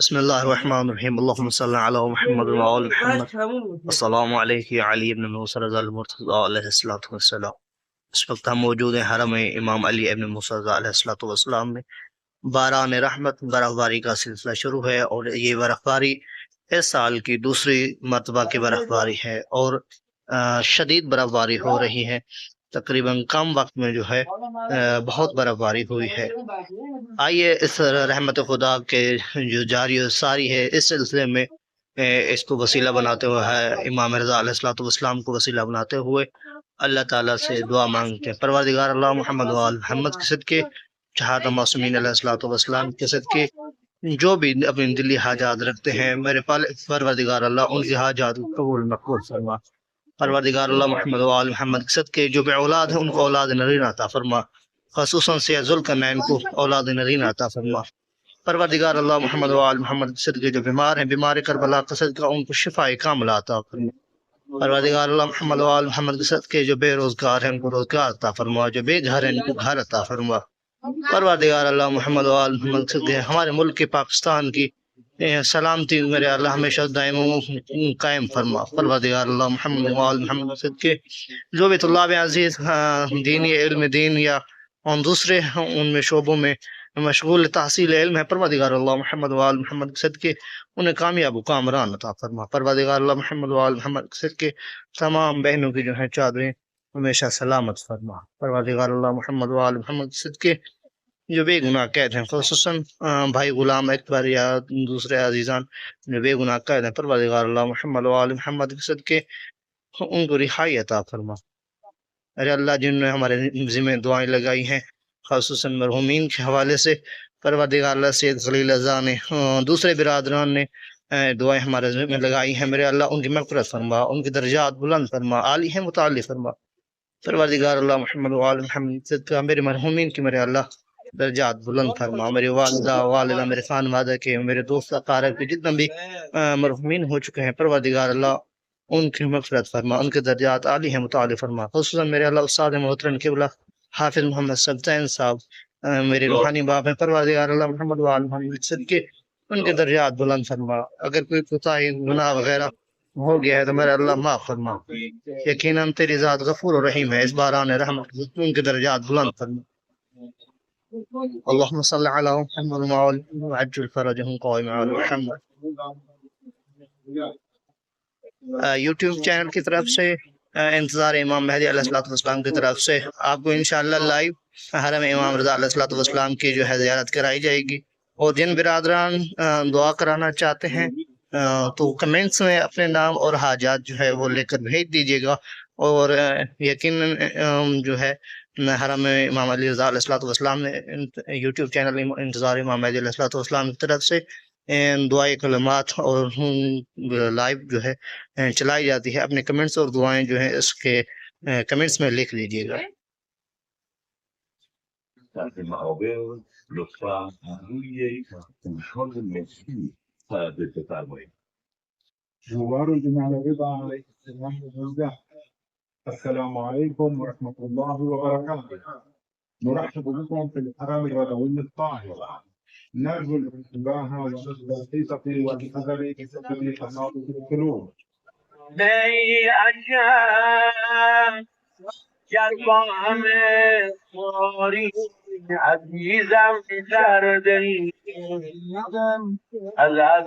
بسم الله الرحمن الرحيم اللهم صل على محمد وعلى محمد. السلام علیکم علی ابن موسیٰ رضا المرتضی علیہ السلام اس وقت ہم موجود ہیں حرم امام علی ابن موسیٰ رضا علیہ السلام میں. باران رحمت، برفباری کا سلسلہ شروع ہے اور یہ برفباری اس سال کی دوسری مرتبہ کی برفباری ہے اور شدید برفباری ہو رہی ہے۔ تقریباً کم وقت میں جو ہے بہت برف باری ہوئی ہے۔ آئیے اس رحمت خدا کے جو جاری و ساری ہے، اس سلسلے میں اس کو وسیلہ بناتے ہوئے امام رضا علیہ السلاۃ والسلام کو وسیلہ بناتے ہوئے اللہ تعالیٰ سے دعا مانگتے ہیں۔ پروردگار اللہ محمد وآل محمد کے صدقے جہاد معصومین علیہ السلاۃ والسلام کے صدقے، جو بھی اپنی دلی حاجات رکھتے ہیں، میرے پال، پروردگار اللہ ان کی حاجات قبول، مقبول فرما۔ پروردگار اللہ محمد وآل محمد کے جو بے اولاد ہیں، ان کو اولاد نرین عطا فرما۔ خصوصاً سے ذوالقرنین کو اولاد نرین عطا فرما۔ پروردگار اللہ محمد وآل محمد کے جو بیمار ہیں، بیمار کربلا کا، ان کو شفا کاملہ عطا فرما۔ پروردگار اللہ محمد وآل محمد کے جو بے روزگار ہیں، ان کو روزگار عطا فرما۔ جو بے گھر ہیں، ان کو گھر عطا فرما۔ پروردگار اللہ محمد وآل محمد کے، ہمارے ملک کے پاکستان کی سلامتی میرے اللہ ہمیشہ دائم و قائم فرما۔ پروردگار اللہ محمد وآل محمد صد کے جو بھی طلاب عزیز ہاں، دینی علم دین یا اور دوسرے ہاں، ان میں شعبوں میں مشغول تحصیل علم ہے پروردگار اللہ محمد وآل محمد صد کے انہیں کامیاب و کامران عطا فرما۔ پروردگار اللہ محمد وآل محمد صد کے تمام بہنوں کی جو ہیں چادریں ہمیشہ سلامت فرما۔ پروردگار اللہ محمد وآل محمد صد کے جو بے گناہ قید ہیں۔ خصوصاً بھائی غلام اکبر یا دوسرے عزیزان جو بے گناہ قید ہیں۔ پروردگار اللہ محمد وآل محمد کے صدقے، ان کو رہائی عطا فرما۔ ارے اللہ، جن نے ہمارے ذمہ دعائیں لگائی ہیں، خصوصاً مرحومین کے حوالے سے، پروردگار اللہ سید خلیل رضا نے دوسرے برادران نے دعائیں ہمارے ذمہ لگائی ہیں۔ میرے اللہ، ان کی مغفرت فرما، ان کے درجات بلند فرما، عالی ہیں متعلی فرما۔ پروردگار اللہ محمد وآل محمد صدقہ، میرے مرحومین کی، میرے اللہ درجات بلند فرما میرے والدہ والدہ میرے خانوادہ کے میرے دوست اقارب کے جتنے بھی مرحومین ہو چکے ہیں، پروردگار اللہ ان کی مغفرت فرما، ان کے درجات عالی ہیں، متعالی فرما۔ خصوصاً میرے اللہ استاد محترم قبلہ حافظ محمد سلطین صاحب میرے روحانی باپ ہیں، پروردگار اللہ محمد وآل محمد صدقے ان کے درجات بلند فرما۔ اگر کوئی کوتاہی، گناہ وغیرہ ہو گیا ہے تو میرے اللہ معاف فرما۔ یقیناً تیری ذات غفور و رحیم ہے، اس باران رحمت ان کے درجات بلند فرما۔ اللهم صل على محمد وعلى وعجل فرجهم قائم على محمد. یوٹیوب چینل کی طرف سے انتظار امام مہدی علیہ السلاۃ والسلام کی طرف سے آپ کو انشاءاللہ لائیو حرم امام رضا علیہ السلاۃ والسلام کی جو ہے زیارت کرائی جائے گی۔ اور جن برادران دعا کرانا چاہتے ہیں تو کمنٹس میں اپنے نام اور حاجات جو ہے وہ لے کر بھیج دیجیے گا۔ اور آ، یقیناً آ، جو ہے حرم امام علی رضا علیہ السلاۃ والسلام نے یوٹیوب چینل انتظار امام مہدی علیہ السلاۃ والسلام کی طرف سے آ، کلمات اور لائیو جو ہے چلائی جاتی ہے۔ اپنے کمنٹس اور دعائیں جو ہیں اس کے کمنٹس میں لکھ لیجیے گا۔ المعاوض السلام عليكم ورحمة الله وبركاته. نرحب بكم في الحرم الرضوي الطاهر. نرجو الانتباه والبسيطة والحذر بسبب تناقض القلوب. ای عجب جوان ماری عزیزم کرده از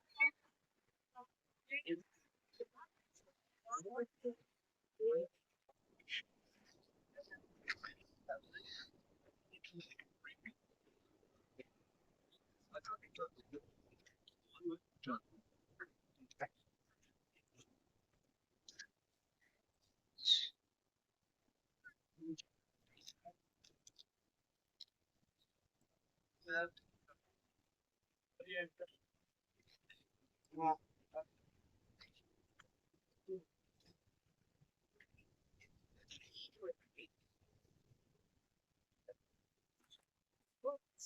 Yeah.